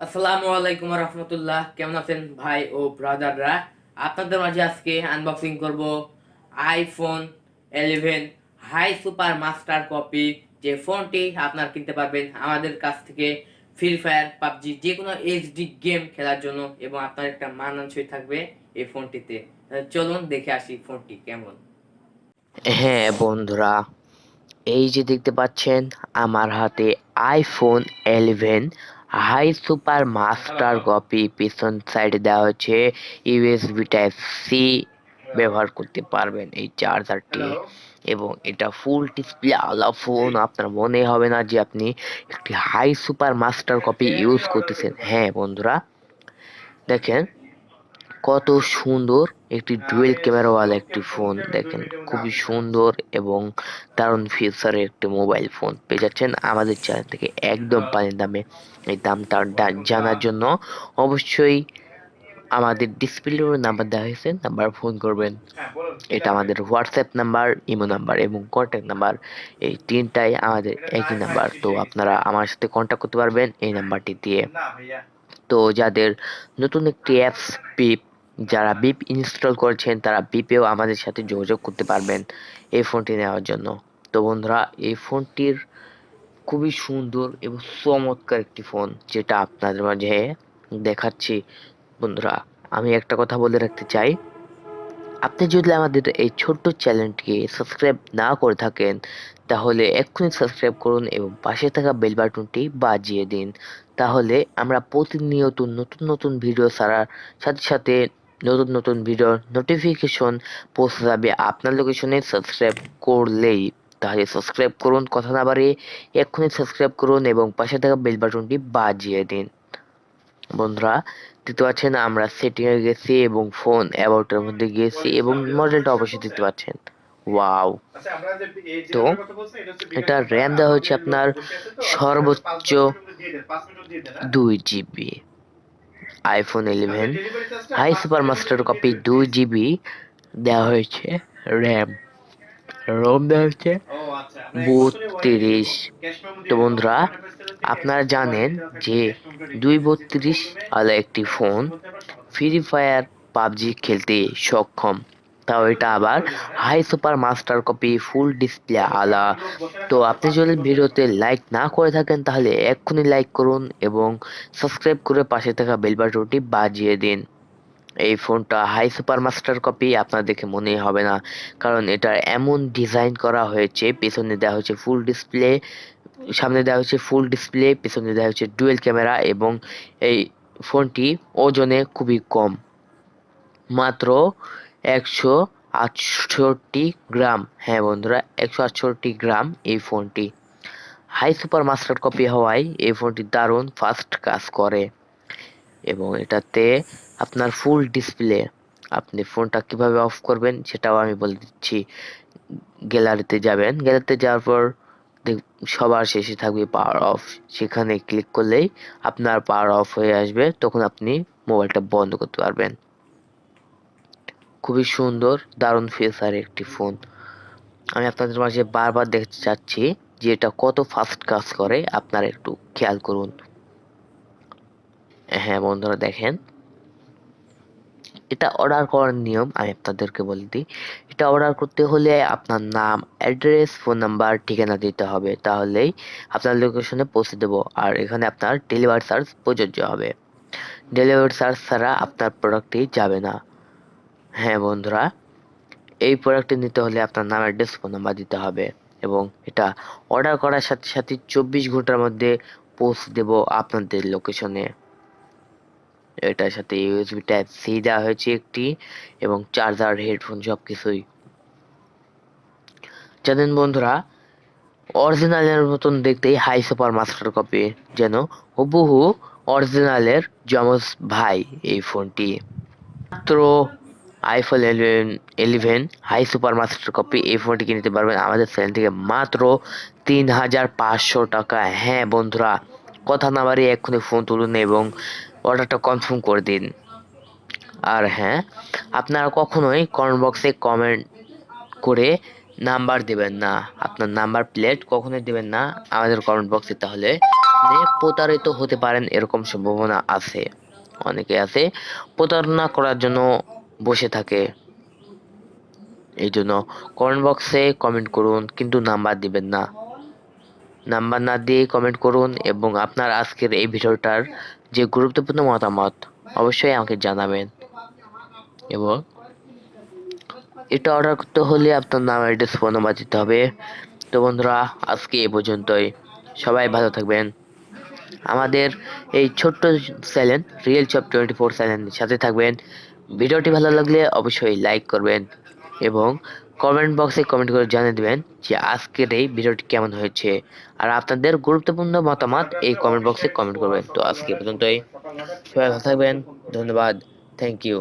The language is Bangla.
আসসালামু আলাইকুম রহমতুল্লাহ। কেমন আছেন ভাই ও ব্রাদাররা? আপনাদের মাঝে আজকে আনবক্সিং করব iPhone eleven high super master copy যে ফোনটি আপনার কিনতে পারবেন আমাদের কাছ থেকে ফ্রি ফায়ার পাবজি যে কোনো এইচডি গেম খেলার জন্য এবং আপনার একটা মানানসই থাকবে এই ফোনটিতে চলুন দেখে আসি ফোনটি কেমন। হ্যাঁ বন্ধুরা, এই যে দেখতে পাচ্ছেন, আমার হাতে iPhone eleven high super master copy পিছন সাইডে দেওয়া হচ্ছে ইউএসবি টাইপ সি ব্যবহার করতে পারবেন এই চার্জারটি এবং এটা ফুল ডিসপ্লে আলা ফোন আপনার মনে হবে না যে আপনি একটি high super master copy use করতেছেন। হ্যাঁ বন্ধুরা দেখেন কত সুন্দর একটি ডুয়েল ক্যামেরাওয়ালা একটি ফোন, দেখেন। খুবই সুন্দর এবং দারুণ ফিচারের একটি মোবাইল ফোন পেয়ে যাচ্ছেন আমাদের চ্যানেল থেকে একদম পানির দামে। এই দামটা জানার জন্য অবশ্যই আমাদের ডিসপ্লের নাম্বার দেওয়া হয়েছে নাম্বার ফোন করবেন। এটা আমাদের হোয়াটসঅ্যাপ নাম্বার ইমো নাম্বার এবং কন্ট্যাক্ট নাম্বার এই তিনটাই আমাদের একই নাম্বার তো আপনারা আমার সাথে কন্ট্যাক্ট করতে পারবেন এই নাম্বারটি দিয়ে। তো যাদের নতুন একটি অ্যাপস বিপ যারা বিপ ইনস্টল করেছেন, তারা বিপেও আমাদের সাথে যোগাযোগ করতে পারবেন এই ফোনটি নেওয়ার জন্য। তো বন্ধুরা, এই ফোনটির খুবই সুন্দর এবং চমৎকার একটি ফোন যেটা আপনাদের মাঝে দেখাচ্ছি। বন্ধুরা, আমি একটা কথা বলে রাখতে চাই। আপনি যদি আমাদের এই ছোট্ট চ্যানেলটিকে সাবস্ক্রাইব না করে থাকেন, তাহলে এক্ষুনি সাবস্ক্রাইব করুন এবং পাশে থাকা বেল বাটনটি বাজিয়ে দিন। তাহলে আমরা প্রতিনিয়ত নতুন নতুন ভিডিও ছাড়ার সাথে সাথে নতুন নতুন ভিডিওর নোটিফিকেশন পৌঁছে যাবে। আপনার লোকেশনে সাবস্ক্রাইব করলেই। তাহলে সাবস্ক্রাইব করুন কথা না বাড়িয়ে এক্ষুনি সাবস্ক্রাইব করুন এবং পাশে থাকা বেল বাটনটি বাজিয়ে দিন। বন্ধুরা দেখতে পাচ্ছেন আমরা সেটিংয়ে গেছি এবং ফোন অ্যাবাউটের মধ্যে গিয়েছি এবং মডেলটা অবশ্যই দেখতে পাচ্ছেন। ওয়াও তো এটা র্যাম দেওয়া হচ্ছে আপনার সর্বোচ্চ দুই GB iPhone eleven high super master copy দুই জিবি দেওয়া হয়েছে র্যাম রোম দেওয়া হয়েছে বত্রিশ তো বন্ধুরা আপনারা জানেন যে দুই বত্রিশ আলা একটি ফোন ফ্রি ফায়ার পাবজি খেলতে সক্ষম। তাও এটা আবার high super master copy full display আলা। তো আপনি যদি ভিডিওতে লাইক না করে থাকেন, তাহলে এক্ষুনি লাইক করুন এবং সাবস্ক্রাইব করে পাশে থাকা বেল বাটনটি বাজিয়ে দিন। এই ফোনটা হাই সুপার মাস্টার কপি আপনার দেখে মনেই হবে না। কারণ এটা এমন ডিজাইন করা হয়েছে, পেছনে দেওয়া হয়েছে ফুল ডিসপ্লে সামনে দেওয়া হয়েছে ফুল ডিসপ্লে পেছনে দেওয়া হচ্ছে ডুয়েল ক্যামেরা এবং এই ফোনটি ওজনে খুবই কম। মাত্র একশো আটষট্টি গ্রাম। হ্যাঁ বন্ধুরা, একশো আটষট্টি গ্রাম এই ফোনটি। হাই সুপার মাস্টার কপি হওয়ায় এই ফোনটি দারুণ ফাস্ট কাজ করে এবং এটাতে আপনার ফুল ডিসপ্লে। আপনি ফোনটা কীভাবে অফ করবেন সেটাও আমি বলে দিচ্ছি। গ্যালারিতে যাবেন। গ্যালারিতে যাওয়ার পর সবার শেষে থাকবে পাওয়ার অফ। সেখানে ক্লিক করলেই আপনার পাওয়ার অফ হয়ে আসবে। তখন আপনি মোবাইলটা বন্ধ করতে পারবেন। খুবই সুন্দর, দারুণ ফিচারের একটি ফোন। আমি আপনাদের মাঝে বারবার দেখতে চাচ্ছি যে এটা কত ফাস্ট কাজ করে, আপনারা একটু খেয়াল করুন। হ্যাঁ বন্ধুরা দেখেন। এটা অর্ডার করার নিয়ম আমি আপনাদেরকে বলে দিই। এটা অর্ডার করতে হলে আপনার নাম অ্যাড্রেস ফোন নাম্বার ঠিকানা দিতে হবে। তাহলেই আপনার লোকেশনে পৌঁছে দেবো আর এখানে আপনার ডেলিভারি চার্জ প্রযোজ্য হবে। ডেলিভারি চার্জ ছাড়া আপনার প্রোডাক্টটি যাবে না। হ্যাঁ বন্ধুরা, এই প্রোডাক্টটি নিতে হলে আপনার নাম অ্যাড্রেস ফোন নাম্বার দিতে হবে এবং এটা অর্ডার করার সাথে সাথে চব্বিশ ঘণ্টার মধ্যে পৌঁছে দেব আপনাদের লোকেশনে এটার সাথে ইউএসবি টাইপ সি দেওয়া হয়েছে একটি এবং চার্জার হেডফোন সব কিছুই জানেন বন্ধুরা অরিজিনালের মতন দেখতেই হাই সুপার মাস্টার কপি যেন হুবহু অরিজিনালের যমজ ভাই এই ফোনটি মাত্র iPhone eleven high super master copy এই ফোনটি কিনতে পারবেন। আমাদের চ্যানেল থেকে মাত্র তিন হাজার পাঁচশো টাকা। হ্যাঁ বন্ধুরা, কথা না বাড়িয়ে এক্ষুনি ফোন তুলুন এবং অর্ডারটা কনফার্ম করে দিন। আর হ্যাঁ আপনারা কখনোই কমেন্ট বক্সে কমেন্ট করে নাম্বার দেবেন না। আপনার নাম্বার প্লেট কখনোই দেবেন না। আমাদের কমেন্ট বক্সে তাহলে প্রতারিত হতে পারেন এরকম সম্ভাবনা আছে। অনেকে আছে প্রতারণা করার জন্য বসে থাকে। এই জন্য কমেন্ট বক্সে কমেন্ট করুন, কিন্তু নাম্বার দিবেন না। নাম্বার না দিয়ে কমেন্ট করুন এবং আপনার আজকের এই ভিডিওটার যে গুরুত্বপূর্ণ মতামত, অবশ্যই আমাকে জানাবেন। এবং এটা অর্ডার করতে হলে আপনার নাম অ্যাড্রেস ফোন নাম্বার দিতে হবে। তো বন্ধুরা, আজকে এ পর্যন্তই। সবাই ভালো থাকবেন। আমাদের এই ছোট্ট channel real chop twenty four চ্যানেলের সাথে থাকবেন। ভিডিওটি ভালো লাগলে অবশ্যই লাইক করবেন এবং কমেন্ট বক্সে কমেন্ট করে জানিয়ে দেবেন যে আজকের এই ভিডিওটি কেমন হয়েছে। আর আপনাদের গুরুত্বপূর্ণ মতামত এই কমেন্ট বক্সে কমেন্ট করবেন। তো আজকে পর্যন্তই। সবাই ভালো থাকবেন। ধন্যবাদ। Thank you